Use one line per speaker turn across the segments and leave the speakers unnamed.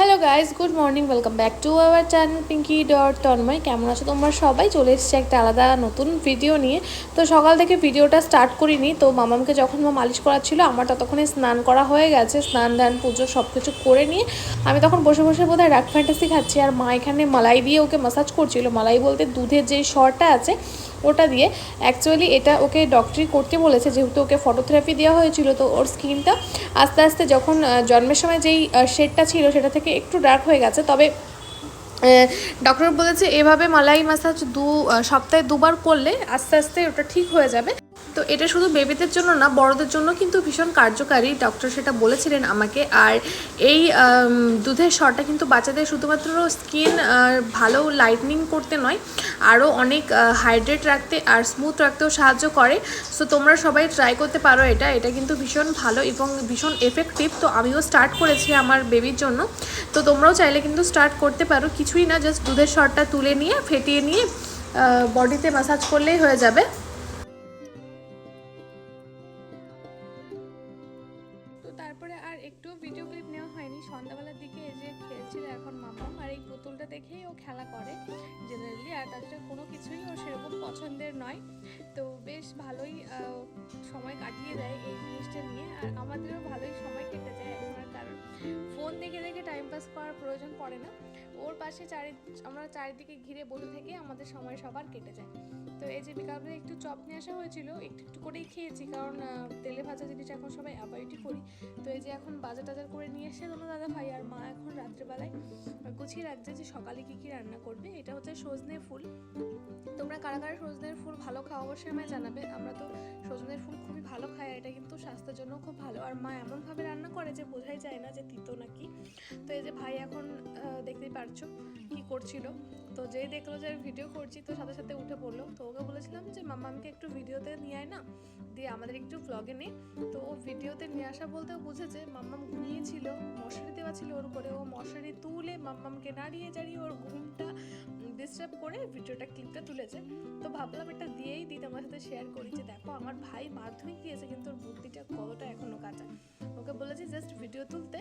Hello guys good morning welcome back to our channel Pinky dot Tanmoy কেমন আছো তোমরা? সবাই চলে এসেছি একটা আলাদা নতুন ভিডিও নিয়ে। তো সকাল থেকে ভিডিওটা স্টার্ট করিনি। তো মামামকে যখন মা মালিশ করাচ্ছিল, আমার ততক্ষণে স্নান করা হয়ে গেছে। স্নান, ধান, পুজো সব কিছু করে নিয়ে আমি তখন বসে বসে বোধহয় রাক ফ্যান্টাসি খাচ্ছি। আর মা এখানে মালাই দিয়ে ওকে মাসাজ করছিল। মালাই বলতে দুধের যেই শরটা আছে ওটা দিয়ে অ্যাকচুয়ালি এটা ওকে ডক্টরি করতে বলেছে, যেহেতু ওকে ফটোথেরাপি দেওয়া হয়েছিল, তো ওর স্কিনটা আস্তে আস্তে যখন জন্মের সময় যেই শেডটা ছিল, সেটা থেকে একটু ডার্ক হয়ে গেছে। তবে ডক্টর বলেছে এভাবে মালাই মাসাজ দু সপ্তাহে দুবার করলে আস্তে আস্তে ওটা ঠিক হয়ে যাবে। তো এটা শুধু বেবিদের জন্য না, বড়দের জন্য কিন্তু ভীষণ কার্যকারী। ডক্টর সেটা বলেছিলেন আমাকে। আর এই দুধের শরটা কিন্তু বাচ্চাদের শুধুমাত্র স্কিন ভালো লাইটনিং করতে নয়, আরও অনেক হাইড্রেট রাখতে আর স্মুথ রাখতেও সাহায্য করে। সো তোমরা সবাই ট্রাই করতে পারো এটা। এটা কিন্তু ভীষণ ভালো এবং ভীষণ এফেক্টিভ তো আমিও স্টার্ট করেছি আমার বেবির জন্য। তো তোমরাও চাইলে কিন্তু স্টার্ট করতে পারো। কিছুই না জাস্ট দুধের শরটা তুলে নিয়ে, ফেটিয়ে নিয়ে বডিতে ম্যাসাজ করলেই হয়ে যাবে। তো বেশ ভালোই সময় কাটিয়ে দেয় এই জিনিসটা নিয়ে। আর আমাদেরও ভালোই সময় কেটে যায় এখন কারণ ফোন দেখে দেখে টাইম পাস করার প্রয়োজন পড়ে না। ওর পাশে চারি, আমরা চারিদিকে ঘিরে বসে থেকে আমাদের সময় সবার কেটে যায়। তো এই যে বিকালবেলা একটু চপ নিয়ে আসা হয়েছিল, একটু একটু করেই খেয়েছি। কারণ তেলে ভাজা জিনিস এখন সবাই অ্যাভয়েডই করি। তো এই যে এখন বাজার টাজার করে নিয়ে এসে তোমার দাদা ভাই আর মা এখন রাত্রেবেলায়। গুছিয়ে রাখছে যে সকালে কী কী রান্না করবে, এটা হচ্ছে সজনে ফুল। কারা কারা সজনের ফুল ভালো খাওয়া অবশ্যই আমায় জানাবে। আমরা তো সজনের ফুল খুবই ভালো খাই এটা কিন্তু স্বাস্থ্যের জন্য খুব ভালো। আর মা এমনভাবে রান্না করে যে বোঝাই যায় না যে তিতো নাকি। তো এই যে ভাই এখন দেখতেই পারছ কি করছিল। তো যেই দেখল যে ভিডিও করছি, তো সাথে সাথে উঠে পড়ল তো ওকে বলেছিলাম যে, মাম্মা, আমাকে একটু ভিডিওতে নিয়ে আয় না। দিয়ে আমাদের একটু ব্লগে নে। তো ও ভিডিওতে নিয়ে আসা বলতেও বুঝেছে, মাম্মাম ঘুমিয়েছিল, মশারি দেওয়া ছিল ওর উপরে। ও মশারি তুলে মাম্মামকে নাড়িয়ে জাড়িয়ে ওর ঘুমটা ডিস্টার্ব করে ভিডিওটা ক্লিপটা তুলেছে। তো ভাবলাম এটা দিয়েই দিই তোমার সাথে শেয়ার করি যে দেখো, আমার ভাই মাধ্যমিক দিয়েছে, কিন্তু ওর বুদ্ধিটা কতটা এখনও কাঁচা। ওকে বলেছি জাস্ট ভিডিও তুলতে।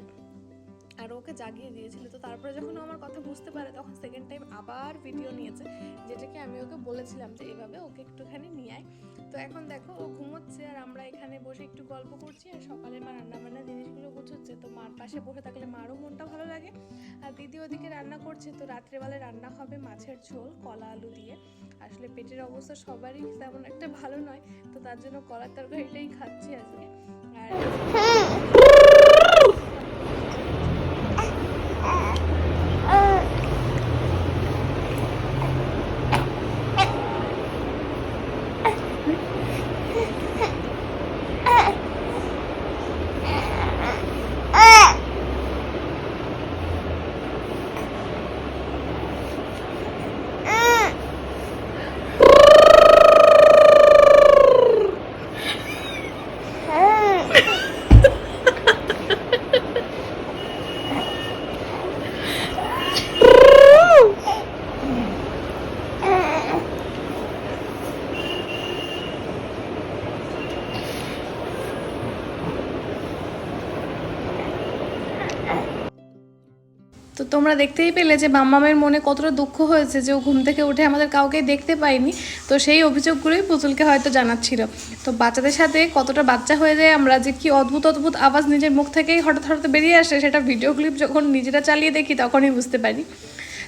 আর ওকে জাগিয়ে দিয়েছিল। তো তারপরে যখন আমার কথা বুঝতে পারে, তখন সেকেন্ড টাইম আবার ভিডিও নিয়েছে, যেটাকে আমি ওকে বলেছিলাম যে এভাবে ওকে একটুখানি নিয়ে আয়। তো এখন দেখো, ও ঘুমোচ্ছে আর আমরা এখানে বসে একটু গল্প করছি আর সকালে মা রান্না বান্না জিনিসগুলো গুছোচ্ছে। তো মার পাশে বসে থাকলে মারও মনটা ভালো দিদি ওদিকে রান্না করছে, তো রাত্রেবেলায় রান্না হবে মাছের ঝোল, কলা আলু দিয়ে। আসলে পেটের অবস্থা সবারই তেমন একটা ভালো নয়, তো তার জন্য কলার তরকারিটাই খাচ্ছি আজকে। আর তো তোমরা দেখতেই পেলে যে মাম্মামের মনে কতটা দুঃখ হয়েছে যে ও ঘুম থেকে উঠে আমাদের কাউকে দেখতে পাইনি তো সেই অভিযোগগুলোই পুতুলকে হয়তো জানাচ্ছিল। তো বাচ্চাদের সাথে কতটা বাচ্চা হয়ে যায় আমরা যে কি অদ্ভুত অদ্ভুত আওয়াজ নিজের মুখ থেকেই হঠাৎ হঠাৎ বেরিয়ে আসে সেটা ভিডিও ক্লিপ যখন নিজেরা চালিয়ে দেখি তখনই বুঝতে পারি।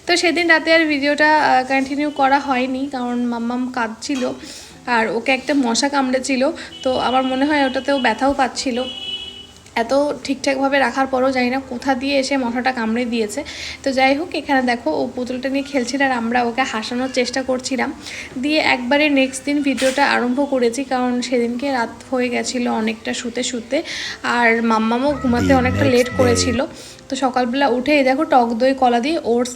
তো সেদিন রাতে আর ভিডিওটা কন্টিনিউ করা হয়নি কারণ মাম্মাম কাঁদছিল আর ওকে একটা মশা কামড়েছিল। তো আমার মনে হয় ওটাতেও ব্যথাও পাচ্ছিল। এত ঠিকঠাকভাবে রাখার পরও জানি না কোথা দিয়ে এসে মশাটা কামড়ে দিয়েছে। তো যাই হোক এখানে দেখো ও পুতুলটা নিয়ে খেলছিল আর আমরা ওকে হাসানোর চেষ্টা করছিলাম। দিয়ে একবারে নেক্সট দিন ভিডিওটা আরম্ভ করেছি কারণ সেদিনকে রাত হয়ে গেছিল অনেকটা শুতে শুতে। আর মাম্মামও ঘুমাতে অনেকটা লেট করেছিল। তো সকালবেলা উঠে দেখো টক দই, কলা দিয়ে ওটস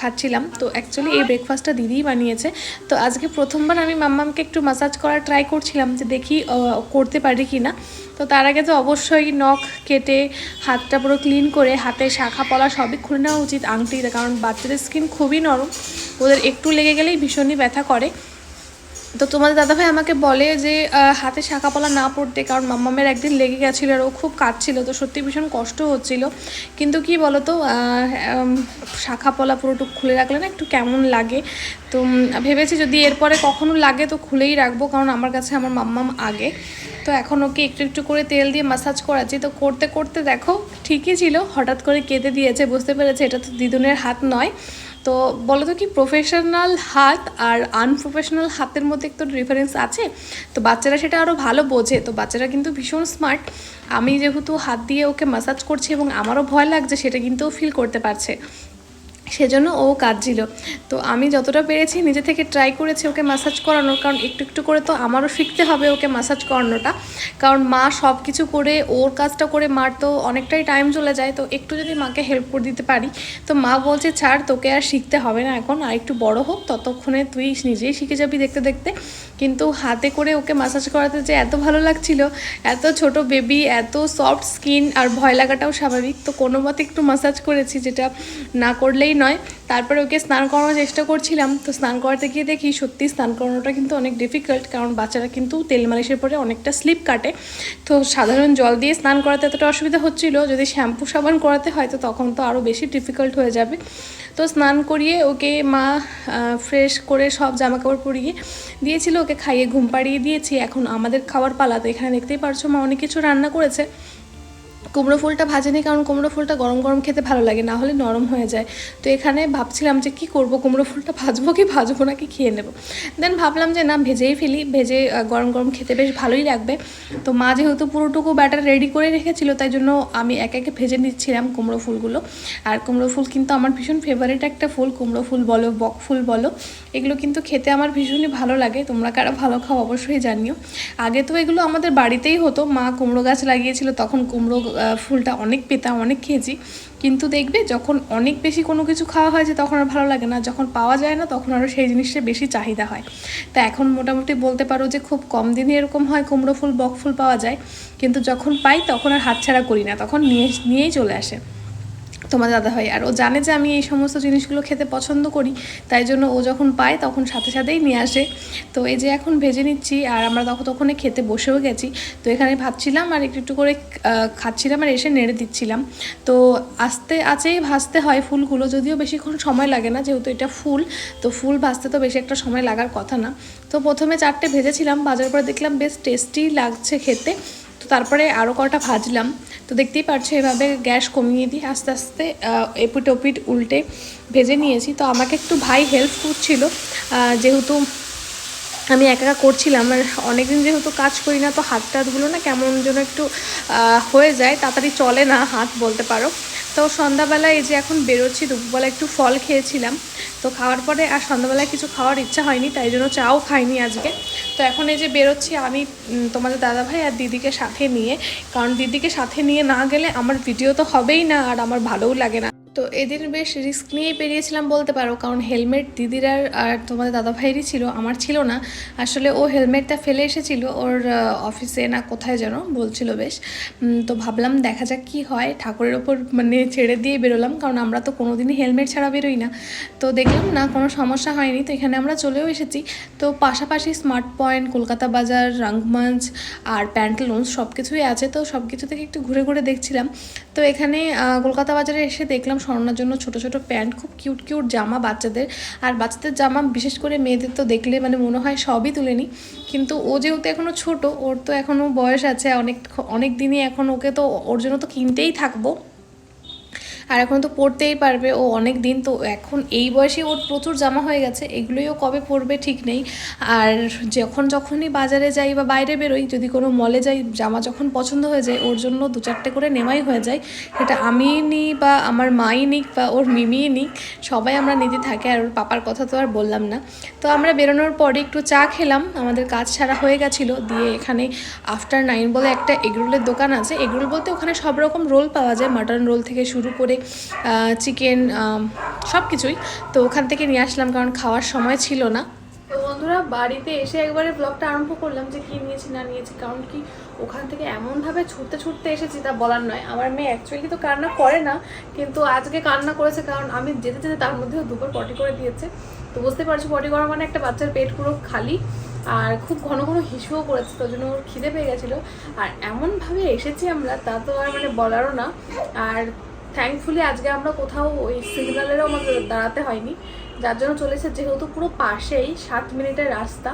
খাচ্ছিলাম। তো অ্যাকচুয়ালি এই ব্রেকফাস্টটা দিদিই বানিয়েছে। তো আজকে প্রথমবার আমি মাম্মামকে একটু মাসাজ করার ট্রাই করছিলাম যে দেখি করতে পারি কি না তো তার আগে তো অবশ্যই নখ কেটে, হাতটা পুরো ক্লিন করে, হাতে শাখা পলা সবই খুলে নেওয়া উচিত আংটিতে, কারণ বাচ্চাদের স্কিন খুবই নরম। ওদের একটু লেগে গেলেই ভীষণই ব্যথা করে। তো তোমাদের দাদাভাই আমাকে বলে যে হাতে শাঁখাপলা না পড়তে, কারণ মাম্মামের একদিন লেগে গেছিল আর ও খুব কাটছিল তো সত্যি ভীষণ কষ্ট হচ্ছিল। কিন্তু কি বলো তো শাঁখাপলা পুরোটুকু খুলে রাখলে না একটু কেমন লাগে। তো ভেবেছি যদি এরপরে কখনো লাগে তো খুলেই রাখব, কারণ আমার কাছে আমার মাম্মাম আগে। তো এখন ওকে একটু একটু করে তেল দিয়ে মাসাজ করাচ্ছি। তো করতে করতে দেখো ঠিকই ছিল, হঠাৎ করে কেঁদে দিয়েছে, বুঝতে পেরেছে? এটা তো দিদুনের হাত নয়। তো বলো তো কি প্রফেশনাল হাত আর আনপ্রফেশনাল হাতের মধ্যে একটু ডিফারেন্স আছে। তো বাচ্চারা সেটা আরও ভালো বোঝে। তো বাচ্চারা কিন্তু ভীষণ স্মার্ট আমি যেহেতু হাত দিয়ে ওকে মাসাজ করছি এবং আমারও ভয় লাগছে, সেটা কিন্তু ফিল করতে পারছে। সেজন্য ও কাঁদছিল। তো আমি যতটা পেরেছি নিজে থেকে ট্রাই করেছি ওকে মাসাজ করানোর, কারণ একটু একটু করে তো আমারও শিখতে হবে ওকে মাসাজ করানোটা। কারণ মা সব কিছু করে, ওর কাজটা করে মার তো অনেকটাই টাইম চলে যায়। তো একটু যদি মাকে হেল্প করে দিতে পারি, তো মা বলছে, ছাড়, তোকে আর শিখতে হবে না এখন। আর একটু বড় হোক, ততক্ষণে তুই নিজেই শিখে যাবি দেখতে দেখতে। কিন্তু হাতে করে ওকে মাসাজ করাতে যে এত ভালো লাগছিল, এত ছোট বেবি এত সফট স্কিন আর ভয় লাগাটাও স্বাভাবিক। তো কোনো মতে একটু মাসাজ করেছি, যেটা না করলেই নয়। তারপরে ওকে স্নান করানোর চেষ্টা করছিলাম। তো স্নান করাতে গিয়ে দেখি সত্যি স্নান করানোটা কিন্তু অনেক ডিফিকাল্ট কারণ বাচ্চারা কিন্তু তেল মালিশের পরে অনেকটা স্লিপ কাটে। তো সাধারণ জল দিয়ে স্নান করাতে এতটা অসুবিধা হচ্ছিল, যদি শ্যাম্পু সাবান করাতে হয় তো তখন তো আরও বেশি ডিফিকাল্ট হয়ে যাবে। তো স্নান করিয়ে ওকে মা ফ্রেশ করে সব জামা কাপড় পরিয়ে দিয়েছিল, ওকে খাইয়ে ঘুম পাড়িয়ে দিয়েছি। এখন আমাদের খাবার পালা তো এখানে দেখতেই পারছ, মা অনেক কিছু রান্না করেছে। কুমড়ো ফুলটা ভাজে ভাজেনি কারণ কুমড়ো ফুলটা গরম গরম খেতে ভালো লাগে, না হলে নরম হয়ে যায়। তো এখানে ভাবছিলাম যে কি করব, কুমড়ো ফুলটা ভাজবো কি ভাজবো না, কি খেয়ে নেব। দেন ভাবলাম যে না, ভেজেই ফেলি, ভেজে গরম গরম খেতে বেশ ভালোই লাগবে। তো মা যেহেতু পুরোটুকু ব্যাটার রেডি করে রেখেছিল, তাই জন্য আমি একে একে ভেজে নিচ্ছিলাম কুমড়ো ফুলগুলো। আর কুমড়ো ফুল কিন্তু আমার ভীষণ ফেভারিট একটা ফুল, কুমড়ো ফুল বলো, বক ফুল বলো, এগুলো কিন্তু খেতে আমার ভীষণই ভালো লাগে। তোমরা কারা ভালো খাও অবশ্যই জানিও। আগে তো এগুলো আমাদের বাড়িতেই হতো, মা কুমড়ো গাছ লাগিয়েছিল, তখন কুমড়ো ফুলটা অনেক পেতাম, অনেক খেয়েছি। কিন্তু দেখবে যখন অনেক বেশি কোনো কিছু খাওয়া হয় যে তখন আর ভালো লাগে না, যখন পাওয়া যায় না তখন আরও সেই জিনিসটা বেশি চাহিদা হয়। তা এখন মোটামুটি বলতে পারো যে খুব কম দিনে এরকম হয় কুমড়ো ফুল, বক ফুল পাওয়া যায়। কিন্তু যখন পাই তখন আর হাতছাড়া করি না, তখন নিয়ে, নিয়েই চলে আসে। তোমার দাদা হয় আর ও জানে যে আমি এই সমস্ত জিনিসগুলো খেতে পছন্দ করি, তাই জন্য ও যখন পায় তখন সাথে সাথেই নিয়ে আসে। তো এই যে এখন ভেজে নিচ্ছি, আর আমরা তখন তখন খেতে বসেও গেছি। তো এখানে ভাবছিলাম আর একটু একটু করে খাচ্ছিলাম আর এসে নেড়ে দিচ্ছিলাম। তো আস্তে আছেই ভাজতে হয় ফুলগুলো, যদিও বেশিক্ষণ সময় লাগে না, যেহেতু এটা ফুল, তো ফুল ভাজতে তো বেশি একটা সময় লাগার কথা না। তো প্রথমে চারটে ভেজেছিলাম, ভাজার পরে দেখলাম বেশ টেস্টি লাগছে খেতে। তো তারপরে আরও কটা ভাজলাম। তো দেখতেই পারছ এভাবে গ্যাস কমিয়ে দিই আস্তে আস্তে এপিট ওপিট উল্টে ভেজে নিয়েছি। তো আমাকে একটু ভাই হেল্প করছিল যেহেতু আমি একা একা করছিলাম আর অনেকদিন যেহেতু কাজ করি না, তো হাত টাতগুলো না কেমন যেন একটু হয়ে যায়। তাড়াতাড়ি চলে না হাত বলতে পারো। তো সন্ধ্যাবেলা এই যে এখন বেরোচ্ছি, দুপুরবেলা একটু ফল খেয়েছিলাম। তো খাওয়ার পরে আর সন্ধ্যাবেলায় কিছু খাওয়ার ইচ্ছা হয়নি, তাই জন্য চাও খাইনি আজকে। তো এখন এই যে বেরোচ্ছি আমি তোমাদের দাদাভাই আর দিদিকে সাথে নিয়ে। কারণ দিদিকে সাথে নিয়ে না গেলে আমার ভিডিও তো হবেই না, আর আমার ভালোও লাগে না। তো এদিন বেশ রিস্ক নিয়েই বেরিয়েছিলাম বলতে পারো। কারণ হেলমেট দিদির আর আর তোমাদের দাদাভাইয়েরই ছিল, আমার ছিল না। আসলে ও হেলমেটটা ফেলে এসেছিল, ওর অফিসে না কোথায় যেন বলছিল বেশ। তো ভাবলাম দেখা যাক কি হয়। ঠাকুরের ওপর মানে ছেড়ে দিয়ে বেরোলাম, কারণ আমরা তো কোনোদিনই হেলমেট ছাড়া বেরোই না। তো দেখলাম না, কোনো সমস্যা হয়নি। তো এখানে আমরা চলেও এসেছি। তো পাশাপাশি স্মার্ট পয়েন্ট কলকাতা বাজার রাঙ্গমঞ্চ আর প্যান্টালুন্স সব কিছুই আছে। তো সব কিছু থেকে একটু ঘুরে ঘুরে দেখছিলাম। তো এখানে কলকাতা বাজারে এসে দেখলাম স্বর্ণার জন্য ছোট ছোট প্যান্ট, খুব কিউট কিউট জামা বাচ্চাদের। আর বাচ্চাদের জামা বিশেষ করে মেয়েদের তো দেখলে মানে মনে হয় সবই তুলে নিই। কিন্তু ও যেহেতু এখনও ছোট, ওর তো এখনও বয়স আছে, অনেক অনেক দিনই এখন ওকে তো, ওর জন্য তো কিনতেই থাকব। আর এখন তো পরতেই পারবে। ও অনেক দিন তো এখন এই বয়সে ওর প্রচুর জামা হয়ে গেছে, এগুলোই ও কবে পরবে ঠিক নেই। আর যখন যখনই বাজারে যাই বা বাইরে বেরোই, যদি কোনো মলে যাই, জামা যখন পছন্দ হয়ে যায়, ওর জন্য দু চারটে করে নেওয়াই হয়ে যায়। সেটা আমি নিই বা আমার মাই নিক বা ওর মিমিই নিক, সবাই আমরা নিতে থাকি। আর ওর পাপার কথা তো আর বললাম না। তো আমরা বেরোনোর পরে একটু চা খেলাম। আমাদের কাজ ছাড়া হয়ে গেছিল। দিয়ে এখানে আফটার নাইন বলে একটা এগরোলের দোকান আছে। এগরোল বলতে ওখানে সব রকম রোল পাওয়া যায়। মাটন রোল থেকে শুরু করে চিকেন সব কিছুই তো ওখান থেকে নিয়ে আসলাম, কারণ খাওয়ার সময় ছিল না। তো বন্ধুরা, বাড়িতে এসে একবারে ব্লগটা আরম্ভ করলাম যে কী নিয়েছি, না নিয়েছি, কারণ কি ওখান থেকে এমনভাবে ছুটতে ছুটতে এসেছি তা বলার নয়। আমার মেয়ে অ্যাকচুয়ালি তো কান্না করে না, কিন্তু আজকে কান্না করেছে, কারণ আমি যেতে যেতে তার মধ্যেও দুপুর পটি করে দিয়েছে। তো বুঝতে পারছ পটি করা মানে একটা বাচ্চার পেট পুরো খালি, আর খুব ঘন ঘন হিসুও করেছে তার জন্য ওর খিদে পেয়ে গেছিল। আর এমনভাবে এসেছি আমরা, তা তো আর মানে বলারও না। আর থ্যাঙ্কফুলি আজকে আমরা কোথাও ওই সিগনালেরও আমাদের দাঁড়াতে হয়নি। যার জন্য চলেছে যেহেতু পুরো পাশেই সাত মিনিটের রাস্তা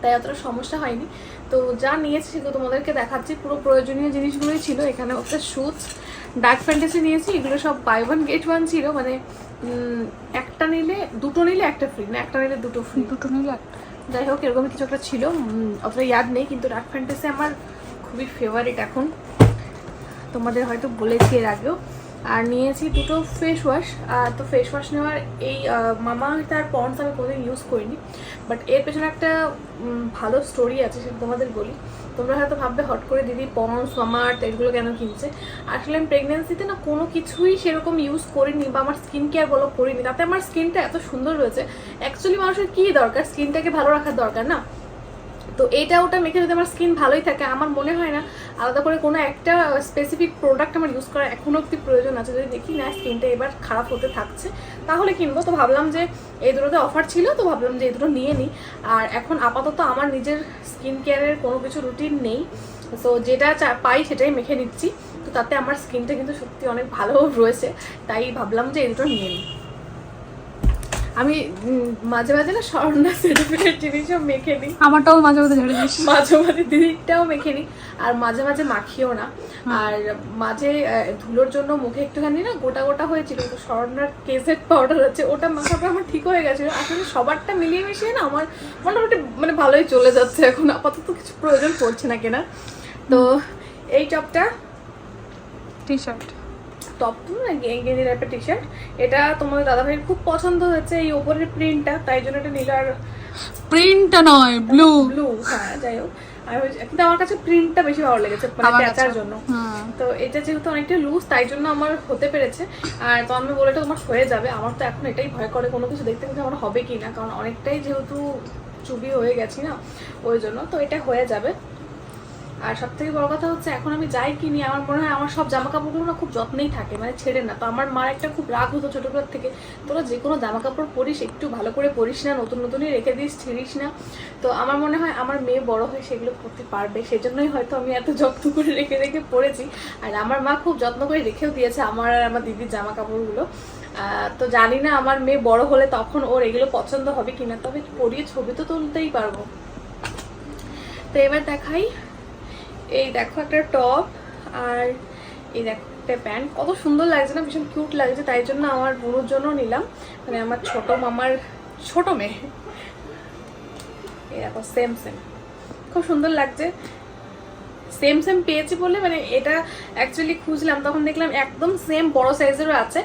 তাই অতটা সমস্যা হয়নি। তো যা নিয়েছি সেগুলো তোমাদেরকে দেখাচ্ছি। পুরো প্রয়োজনীয় জিনিসগুলোই ছিল এখানে হচ্ছে শুজ ডার্ক ফ্যান্টাসি নিয়েছি এগুলো সব বাই ওয়ান গেট ওয়ান ছিল। মানে একটা নিলে দুটো নিলে একটা ফ্রি না একটা নিলে দুটো ফ্রি
দুটো নিলে একটা
যাই হোক এরকম কিছু একটা ছিল অতটা ইয়াদ নেই কিন্তু ডার্ক ফ্যান্টাসি আমার খুবই ফেভারিট এখন। তোমাদের হয়তো বলেছি এর আগেও। আর নিয়েছি দুটো ফেস ওয়াশ তো ফেস ওয়াশ নেওয়ার এই মামা তার পন্ডস আমি কোনোদিন ইউজ করিনি। বাট এর পেছনে একটা ভালো স্টোরি আছে, সেটা তোমাদের বলি। তোমরা হয়তো ভাববে, হট করে দিদি পন্ডস মামা এগুলো কেন কিনছে? আসলে আমি প্রেগনেন্সিতে না কোনো কিছুই সেরকম ইউজ করিনি বা আমার স্কিন কেয়ার বলো করিনি। তাতে আমার স্কিনটা এত সুন্দর রয়েছে। অ্যাকচুয়ালি মানুষের কী দরকার? স্কিনটাকে ভালো রাখার দরকার না। তো এটা ওটা মেখে যদি আমার স্কিন ভালোই থাকে, আমার মনে হয় না আলাদা করে কোনো একটা স্পেসিফিক প্রোডাক্ট আমার ইউজ করার এখনও অব্দি প্রয়োজন আছে। যদি দেখি, না স্কিনটা এবার খারাপ হতে থাকছে, তাহলে কিনবো। তো ভাবলাম যে এই দুটোতে অফার ছিল, তো ভাবলাম যে এই দুটো নিয়ে নিই। আর এখন আপাতত আমার নিজের স্কিন কেয়ারের কোনো কিছু রুটিন নেই। তো যেটা পাই সেটাই মেখে নিচ্ছি। তো তাতে আমার স্কিনটা কিন্তু সত্যি অনেক ভালো রয়েছে। তাই ভাবলাম যে এই দুটো নিয়ে নিই। আমি মাঝে মাঝে না স্বর্ণা সার্টিফিকেট জিনিসও মেখে নিই।
আমারটাও মাঝে মাঝে ঝেড়ে দিস।
মাঝে মাঝে দিদিরটাও মেখে নিই। আর মাঝে মাঝে মাখিও না। আর মাঝে ধুলোর জন্য মুখে একটুখানি না গোটা গোটা হয়েছিল। তো স্বর্ণার কেসেট পাউডার আছে ওটা মাখার পর আমার ঠিক হয়ে গেছিল আসলে সবারটা মিলিয়ে মিশিয়ে না আমার মোটামুটি মানে ভালোই চলে যাচ্ছে এখন। আপাতত কিছু প্রয়োজন পড়ছে না কেনা। তো এই টপটা
টি শার্ট
তো না গেঞ্জি টাইপের টি শার্ট এটা তোমাদের দাদাভাইয়ের খুব পছন্দ হয়েছে এই ওপরের প্রিন্টটা তাই জন্য এটা নিল আর
প্রিন্টটা নয় ব্লু
ব্লু হ্যাঁ যাই হোক। আমি কিন্তু আমার কাছে প্রিন্টটা বেশি ভালো লেগেছে মানে
আমার
জন্য।
হ্যাঁ।
তো এটা যেহেতু অনেকটা লুজ তাই জন্য আমার হতে পেরেছে। আর তো আমি বলে তোমার হয়ে যাবে। আমার তো এখন এটাই ভয় করে কোনো কিছু দেখতে কিন্তু আমার হবে কি না কারণ অনেকটাই যেহেতু চুবি হয়ে গেছি না ওই জন্য। তো এটা হয়ে যাবে। আর সব থেকে বড় কথা হচ্ছে, এখন আমি যাই কিনি আমার মনে হয় আমার সব জামা কাপড়গুলো না খুব যত্নেই থাকে মানে ছেড়ে না। তো আমার মার একটা খুব রাগ হতো ছোটোবেলার থেকে, তোরা যে কোনো জামা কাপড় পরিস, একটু ভালো করে পরিস না, নতুন নতুনই রেখে দিস, ছিঁড়িস না। তো আমার মনে হয় আমার মেয়ে বড় হয়ে সেগুলো করতে পারবে, সেজন্যই হয়তো আমি এত যত্ন করে রেখে রেখে পরেছি আর আমার মা খুব যত্ন করে রেখেও দিয়েছে আমার আর আমার দিদির জামা কাপড়গুলো তো জানি না আমার মেয়ে বড় হলে তখন ওর এগুলো পছন্দ হবে কিনা, তবে পরিয়ে ছবি তো তুলতেই পারব। তো এবার দেখাই এই দেখো একটা টপ আর এই দেখো একটা প্যান্ট। কত সুন্দর লাগছে না, ভীষণ কিউট লাগছে, তাই জন্য আমার বোনের জন্য নিলাম। মানে আমার ছোট মামার ছোট মেয়ে। এই দেখো সেম সেম খুব সুন্দর লাগছে। সেম সেম পেয়েছি বলে মানে এটা অ্যাকচুয়ালি খুঁজলাম, তখন দেখলাম একদম সেম বড় সাইজেরও আছে।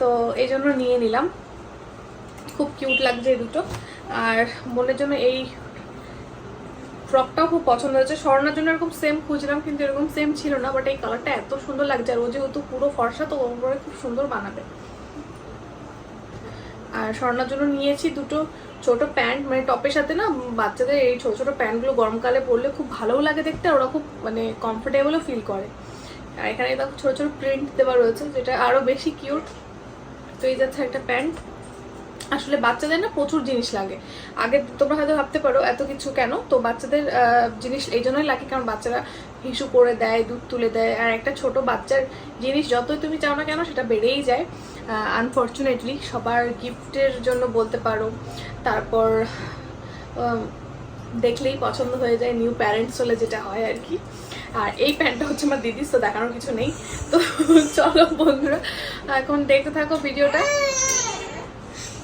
তো এই জন্য নিয়ে নিলাম। খুব কিউট লাগছে এই দুটো। আর বোনের জন্য এই ফ্রকটাও খুব পছন্দ হয়েছে। স্বর্ণার জন্য এরকম সেম খুঁজলাম, কিন্তু এরকম সেম ছিল না বাট এই কালারটা এত সুন্দর লাগছে। আর ও যেহেতু পুরো ফর্সা, তো ওর খুব সুন্দর বানাবে। আর স্বর্ণার জন্য নিয়েছি দুটো ছোট প্যান্ট মানে টপের সাথে না বাচ্চাদের এই ছোট ছোট প্যান্টগুলো গরমকালে পরলে খুব ভালোও লাগে দেখতে, আর ওরা খুব মানে কমফোর্টেবলও ফিল করে। আর এখানে দেখো ছোট ছোট প্রিন্ট দেওয়া রয়েছে, যেটা আরও বেশি কিউট তো এই যাচ্ছে একটা প্যান্ট। আসলে বাচ্চাদের না প্রচুর জিনিস লাগে। আগে তোমরা হয়তো ভাবতে পারো, এত কিছু কেন? তো বাচ্চাদের জিনিস এই জন্যই লাগে, কারণ বাচ্চারা হিসু করে দেয়, দুধ তুলে দেয়। আর একটা ছোট বাচ্চার জিনিস যতই তুমি চাও না কেন, সেটা বেড়েই যায়। আনফর্চুনেটলি সবার গিফটের জন্য বলতে পারো। তারপর দেখলেই পছন্দ হয়ে যায় নিউ প্যারেন্টস হলে যেটা হয় আর কি। আর এই প্যান্টটা হচ্ছে আমার দিদির, তো দেখানোর কিছু নেই। তো চলো বন্ধুরা, এখন দেখতে থাকো ভিডিওটা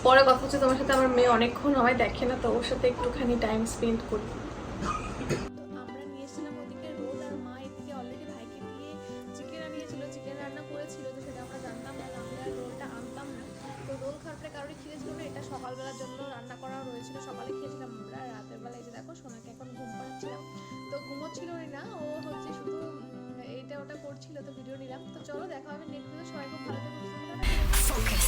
পরে কথা হচ্ছে তোমার সাথে আমার মেয়ে অনেকক্ষণ হয় দেখে না তো ওর সাথে একটুখানি টাইম স্পেন্ড করি। আমরা নিয়েছিলাম ওদিকে রোল আর মা এদিকে অলরেডি ভাইকে দিয়ে চিকেন আনিয়েছিল চিকেন রান্না করেছিল তো সেটা আমরা জানতাম না আমরা আর রোলটা আনতাম না। তো রোল খাওয়ার পরে কারোরই না এটা সকালবেলার জন্য রান্না করা রয়েছিল সকালে খেয়েছিলাম আমরা রাতের বেলা এই যে দেখো সোনাকে এখন ঘুম তো ঘুমোচ্ছিল না ও হচ্ছে শুধু এইটা ওটা করছিল তো ভিডিও নিলাম। তো চলো দেখা হবে নেক্সট সবাই খুব ভালো থেকো